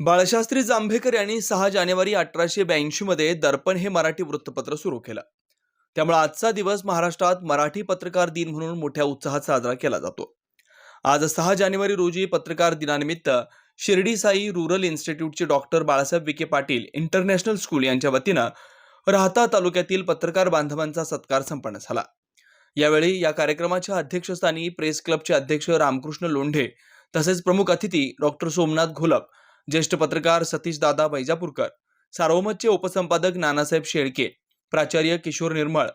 बाळशास्त्री जांभेकर यांनी सहा जानेवारी अठराशे ब्याऐंशी मध्ये दर्पण हे मराठी वृत्तपत्र सुरू केलं. त्यामुळे आजचा दिवस महाराष्ट्रात मराठी पत्रकार दिन म्हणून मोठ्या उत्साहात साजरा केला जातो. आज सहा जानेवारी रोजी पत्रकार दिनानिमित्त Shirdi Sai rural इन्स्टिट्यूटचे doctor Balasaheb Vikhe Patil international school यांच्या वतीनं राहता तालुक्यातील पत्रकार बांधवांचा सत्कार संपन्न झाला. यावेळी या कार्यक्रमाच्या अध्यक्षस्थानी प्रेस क्लबचे अध्यक्ष रामकृष्ण लोंढे तसेच प्रमुख अतिथी डॉक्टर सोमनाथ घोलप ज्येष्ठ पत्रकार सतीश दादा वैजापूरकर. सार्वमतचे उपसंपादक नानासाहेब शेळके. प्राचार्य किशोर निर्मळ.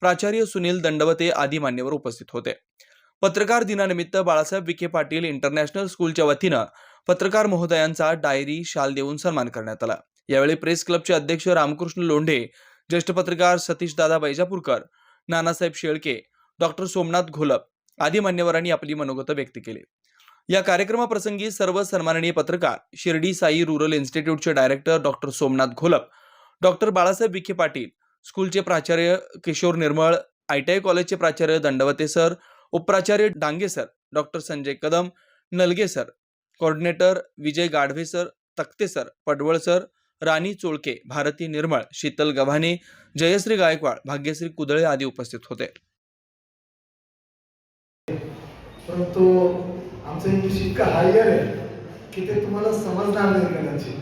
प्राचार्य सुनील दंडवते आदी मान्यवर उपस्थित होते. पत्रकार दिनानिमित्त बाळासाहेब विखे पाटील इंटरनॅशनल स्कूलच्या वतीनं पत्रकार महोदयांचा डायरी शाल देऊन सन्मान करण्यात आला. यावेळी प्रेस क्लबचे अध्यक्ष रामकृष्ण लोंढे ज्येष्ठ पत्रकार सतीश दादा वैजापूरकर नानासाहेब शेळके डॉक्टर सोमनाथ घोलप आदी मान्यवरांनी आपली मनोगत व्यक्त केली. या कार्यक्रमाप्रसंगी सर्व सन्माननीय पत्रकार Shirdi Sai rural इन्स्टिट्यूटचे director doctor Somnath Gholap doctor Balasaheb Vikhe Patil स्कूलचे प्राचार्य Kishor Nirmal I T I कॉलेजचे प्राचार्य Dandavate sir उपप्राचार्य Dange sir doctor Sanjay Kadam Nalge sir coordinator Vijay Gadhave sir Takte sir Padval sir Rani Cholke Bharati Nirmal Shital Gavhane Jayashree Gaikwad Bhagyashree Kudale आदी उपस्थित होते. परंतु आमचं English इतकं हायर आहे की ते तुम्हाला समजणार नाही कदाचित.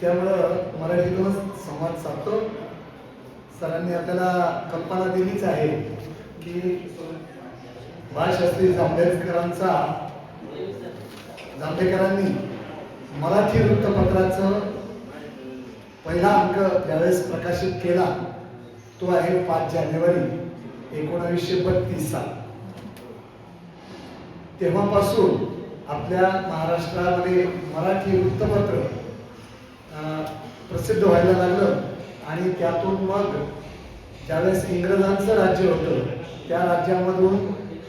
त्यामुळं मराठीतूनच संवाद साधतो. सरांनी आपल्याला कल्पना दिलीच आहे की बाळशास्त्री जांभेकरांचा जांभेकरांनी मराठी वृत्तपत्राचं पहिला अंक ज्यावेळेस प्रकाशित केला तो आहे पाच जानेवारी एकोणावीसशे बत्तीस साल. तेव्हापासून आपल्या महाराष्ट्रामध्ये मराठी वृत्तपत्र प्रसिद्ध व्हायला लागलं. आणि त्यातून मग ज्यावेळेस इंग्रजांचं राज्य होतं त्या राज्यामधून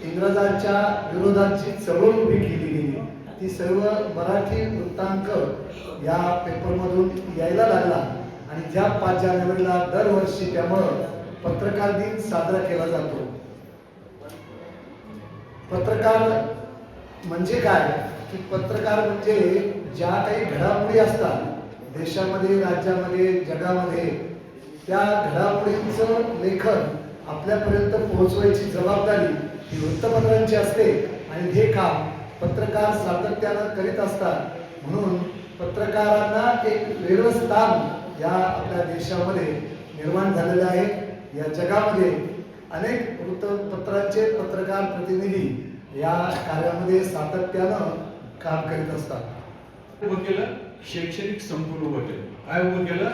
इंग्रजांच्या विरोधाची चळवळ उभी केली गेली. ती सर्व मराठी वृत्तांक या पेपरमधून यायला लागला. आणि ज्या पाच जानेवारीला दरवर्षी त्यामुळं पत्रकार दिन साजरा केला जातो. पत्रकार म्हणजे काय? की पत्रकार म्हणजे ज्या काही घडामोडी असतात देशामध्ये राज्यामध्ये जगामध्ये त्या घडामोडींचं लेखन आपल्यापर्यंत पोहोचवायची जबाबदारी ही वृत्तपत्रांची असते आणि हे काम पत्रकार सातत्यानं करीत असतात. म्हणून पत्रकारांना एक वेगळं स्थान या आपल्या देशामध्ये निर्माण झालेलं आहे. या जगामध्ये अनेक वृत्तपत्रांचे पत्रकार प्रतिनिधी या कार्यामध्ये सातत्यानं काम करीत असतात. उभं केलं शैक्षणिक संकुल उभं केलं. काय उभं केलं?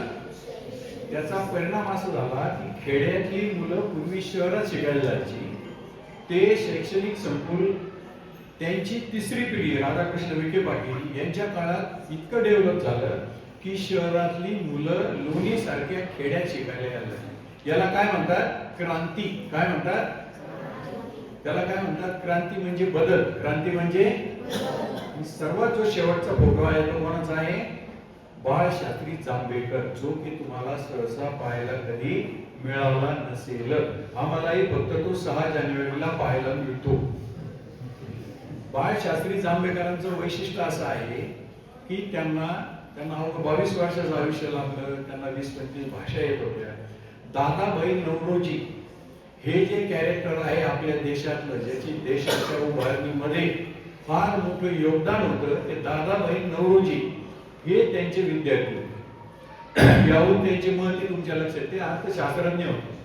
त्याचा परिणाम असा झाला की खेड्यातली मुलं पूर्वी शहरात शिकायला जायची. ते शैक्षणिक संकुल त्यांची तिसरी पिढी राधाकृष्ण विखे पाटील यांच्या काळात इतकं डेव्हलप झालं की शहरातली मुलं लोणी सारख्या खेड्यात शिकायला आलं याला काय म्हणतात? क्रांती. काय म्हणतात? त्याला काय म्हणतात? क्रांती म्हणजे बदल. क्रांती म्हणजे सर्वात जो शेवटचा फोटो आहे तो कोणाचा आहे? बाळशास्त्री जांभेकर जो की तुम्हाला सहसा पाहायला कधी मिळाला नसेल. आम्हालाही फक्त तो सहा जानेवारीला पाहायला मिळतो. बाळशास्त्री जांभेकरांचं वैशिष्ट्य असं आहे की त्यांना त्यांना अवघं बावीस वर्षाचं आयुष्य लाभलं त्यांना वीस पंचवीस भाषा येत होत्या. दादाभाई नवरोजी हे जे कॅरेक्टर आहे आपल्या देशातलं ज्याची देशाच्या उभारणीमध्ये फार मोठं योगदान होतं ते दादाभाई नवरोजी हे त्यांचे विद्यार्थी होते. याहून त्यांची महती तुमच्या लक्षात ते अर्थशास्त्रज्ञ होते.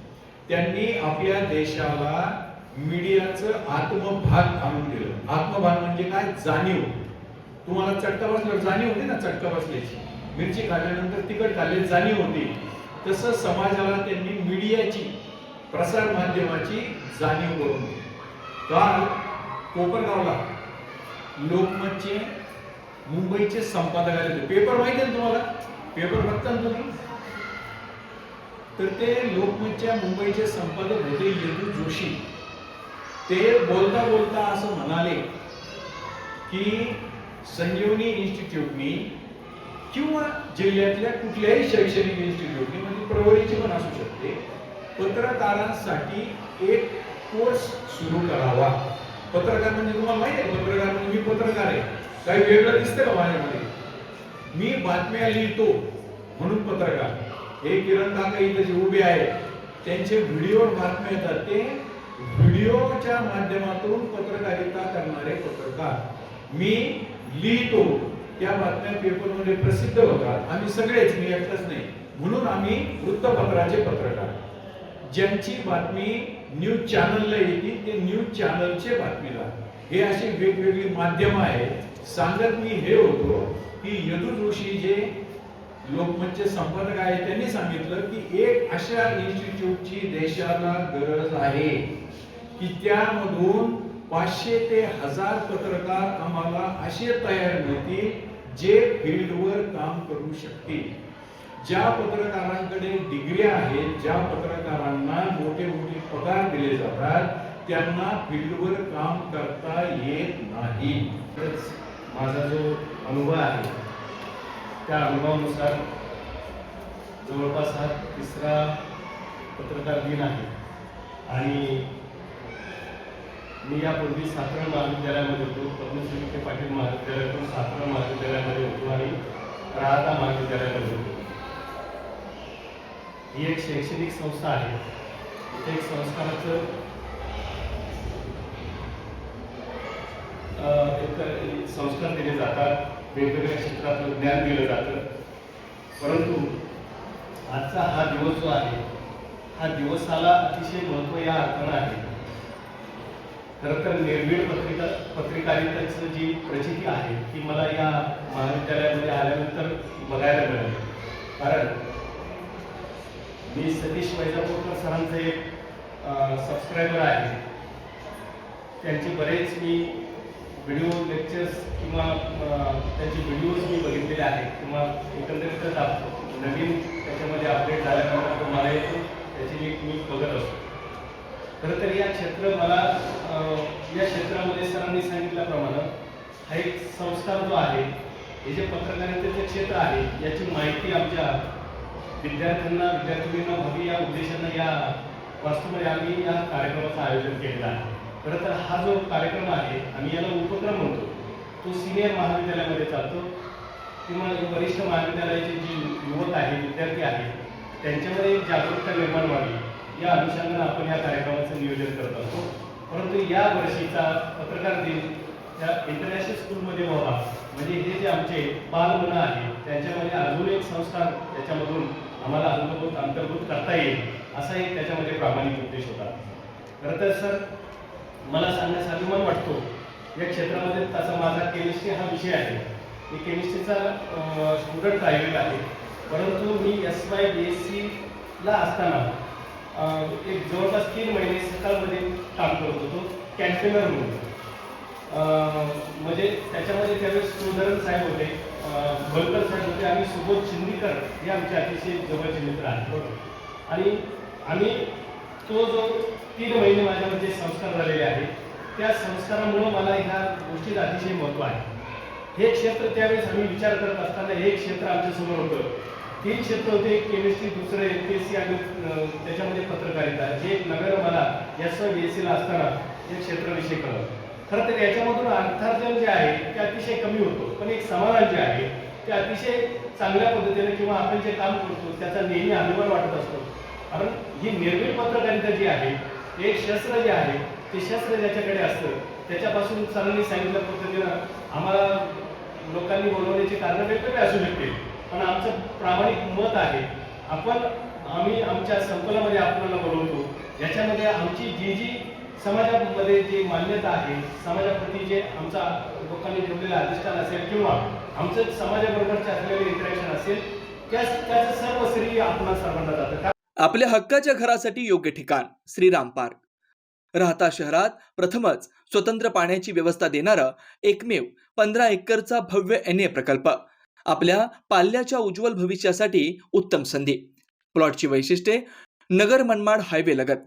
त्यांनी आपल्या देशाला मीडियाचं आत्मभान आणून दिलं. आत्मभान म्हणजे काय? जाणीव. तुम्हाला चटका बसल्यावर जाणीव होती ना चटका बसल्याची. मिरची खाल्ल्यानंतर तिखट खाल्ल्याची जाणीव होती. तसं समाजाला त्यांनी मीडियाची प्रसार माध्यमाची जाणीव करून दिली काल कोपरगावला लोकमतचे मुंबईचे संपादक आले होते. पेपर माहिती आहे तुम्हाला? पेपर बघता ना तुम्ही? तर ते लोकमतच्या मुंबईचे संपादक होते यदू जोशी. ते बोलता बोलता असं म्हणाले की संजीवनी इन्स्टिट्यूटनी किंवा जिल्ह्यातल्या कुठल्याही शैक्षणिक इन्स्टिट्यूटनी म्हणजे प्रवरीची पण असू शकते पत्रकारांसाठी एक कोर्स सुरू करावा. पत्रकार म्हणजे तुम्हाला माहिती आहे पत्रकार म्हणजे मी पत्रकार आहे. काही वेगळं दिसतं का माझ्यामध्ये? मी बातम्या लिहितो म्हणून पत्रकार. हे किरण काका इथे जे उभे आहेत त्यांचे व्हिडिओ बातम्या येतात. ते व्हिडिओच्या माध्यमातून पत्रकारिता करणारे पत्रकार. मी लिहितो. त्या बातम्या पेपरमध्ये प्रसिद्ध होतात. आम्ही सगळेच मी एकटाच नाही. म्हणून आम्ही वृत्तपत्राचे पत्रकार. ज्यांची बातमी न्यूज चॅनलला येते ते न्यूज चॅनलचे बातमीला हे अशी वेगवेगळी माध्यम आहेत. सांगत मी हे होतो की यदू जोशी जे लोकमतचे संपादक आहेत त्यांनी सांगितलं की एक अशा इन्स्टिट्यूटची देशाला गरज आहे की त्यामधून पाचशे ते हजार पत्रकार आम्हाला असे तयार मिळतील जे फील्डवर काम करू शकतील. ज्या पत्रकारांकडे डिग्री आहेत ज्या पत्रकारांना मोठे मोठे पगार दिले जातात त्यांना फील्डवर काम करता येत नाही. माझा जो अनुभव आहे त्या अनुभवानुसार जवळपास हा तिसरा पत्रकार दिन आहे. आणि मी यापूर्वी सातारा महाविद्यालयामध्ये होतो. पद्मश्री विखे पाटील महाविद्यालयातून सातारा महाविद्यालयामध्ये होतो आणि राहता महाविद्यालयामध्ये होतो. ही एक शैक्षणिक संस्था आहे. इथे एक संस्काराचं एक संस्कार दिले जातात. वेगवेगळ्या क्षेत्रातलं ज्ञान दिलं जातं. परंतु आजचा हा दिवस जो आहे हा दिवसाला अतिशय महत्त्व या अर्थानं आहे. खरं तर निर्भीड पत्रिका पत्रकारिताचं जी प्रचिती आहे ती मला या महाविद्यालयामध्ये आल्यानंतर बघायला मिळाली. कारण मी सतीश वैजापूरकर सरांचे एक सबस्क्रायबर आहे. त्यांचे बरेच मी व्हिडिओ लेक्चर्स किंवा त्यांचे व्हिडिओज मी बघितलेले आहेत. किंवा एकंदरीतच नवीन त्याच्यामध्ये अपडेट झाल्यानंतर तो मला येतो. त्याची मी मी बघत असतो. खरं तर या क्षेत्र मला या क्षेत्रामध्ये सरांनी सांगितल्याप्रमाणे हा एक संस्कार जो आहे हे जे पत्रकारितेचे क्षेत्र आहे याची माहिती आमच्या विद्यार्थ्यांना विद्यार्थिनींना व्हावी या उद्देशानं या वास्तूमध्ये आम्ही या कार्यक्रमाचं आयोजन केलेलं आहे. खरं तर हा जो कार्यक्रम आहे आम्ही याला उपक्रम म्हणतो. तो सिनियर महाविद्यालयामध्ये चालतो. किंवा वरिष्ठ महाविद्यालयाचे जे युवक आहेत विद्यार्थी आहेत त्यांच्यामध्ये एक जागरूकता निर्माण व्हावी या अनुषंगानं आपण या कार्यक्रमाचं नियोजन करत असतो. परंतु या वर्षीचा पत्रकार दिन या इंटरनॅशनल स्कूलमध्ये व्हावा म्हणजे हे जे आमचे बालमनं आहेत त्यांच्यामध्ये अजून एक संस्था त्याच्यामधून आम्हाला अंतर्भूत अंतर्भूत करता येईल असा एक त्याच्यामध्ये प्रामाणिक उद्देश होता. खरं तर सर मला सांगण्यास अभिमान वाटतो या क्षेत्रामध्ये तसा माझा केमिस्ट्री हा विषय आहे. मी केमिस्ट्रीचा स्टुडंट राहिलेला आहे. परंतु मी एस वाय बी एस सीला असताना एक जवळपास तीन महिने सकाळमध्ये काम करत होतो कॅन्टेनर म्हणून. म्हणजे त्याच्यामध्ये त्यावेळेस सुधरण साहेब होते. बलकर साहेब होते. आणि सुबोध शिंदीकर हे आमचे अतिशय जवळचे मित्र आहेत. आणि आम्ही तो जो तीन महिने माझ्यामध्ये संस्कार झालेले आहेत त्या संस्कारामुळं मला ह्या गोष्टीत अतिशय महत्त्व आहे. हे क्षेत्र त्यावेळेस आम्ही विचार करत असताना हे क्षेत्र आमच्यासमोर होतं. तीन क्षेत्र होते. एक केमिस्ट्री दुसरं एम पी एस सी आणि त्याच्यामध्ये पत्रकारिता. जे एक मला एस वाय बी एस सीला असताना हे क्षेत्राविषयी कळलं. खरं तर याच्यामधून अर्थार्जन जे आहे ते अतिशय कमी होतो. पण एक समाधान जे आहे ते अतिशय चांगल्या पद्धतीने किंवा आपण जे काम करतो त्याचा नेहमी अभिमान वाटत असतो. कारण ही निर्भीड पत्रकारिता जी आहे एक शस्त्र जे आहे ते शस्त्र ज्याच्याकडे असतं त्याच्यापासून सरांनी सांगितल्या पद्धतीनं आम्हाला लोकांनी बोलवण्याची कारणं वेगवेगळे असू शकते पण आमचं प्रामाणिक मत आहे आपण आम्ही आमच्या संकुलामध्ये आपल्याला बोलवतो याच्यामध्ये आमची जी जी समाजामध्ये जी मान्यता आहे समाजाप्रती जे आमचा लोकांनी ठेवलेलं अधिष्ठान असेल किंवा आमचं समाजाबरोबरचे असलेले इंटरॅक्शन असेल त्याच त्याचं सर्व श्री आपण सर्वांना जातं. आपल्या हक्काच्या घरासाठी योग्य ठिकाण श्रीराम पार्क. राहता शहरात प्रथमच स्वतंत्र पाण्याची व्यवस्था देणारा एकमेव पंधरा एकरचा भव्य एन ए प्रकल्प. आपल्या पाल्याच्या उज्ज्वल भविष्यासाठी उत्तम संधी. प्लॉटची वैशिष्ट्ये नगर मनमाड हायवे लगत.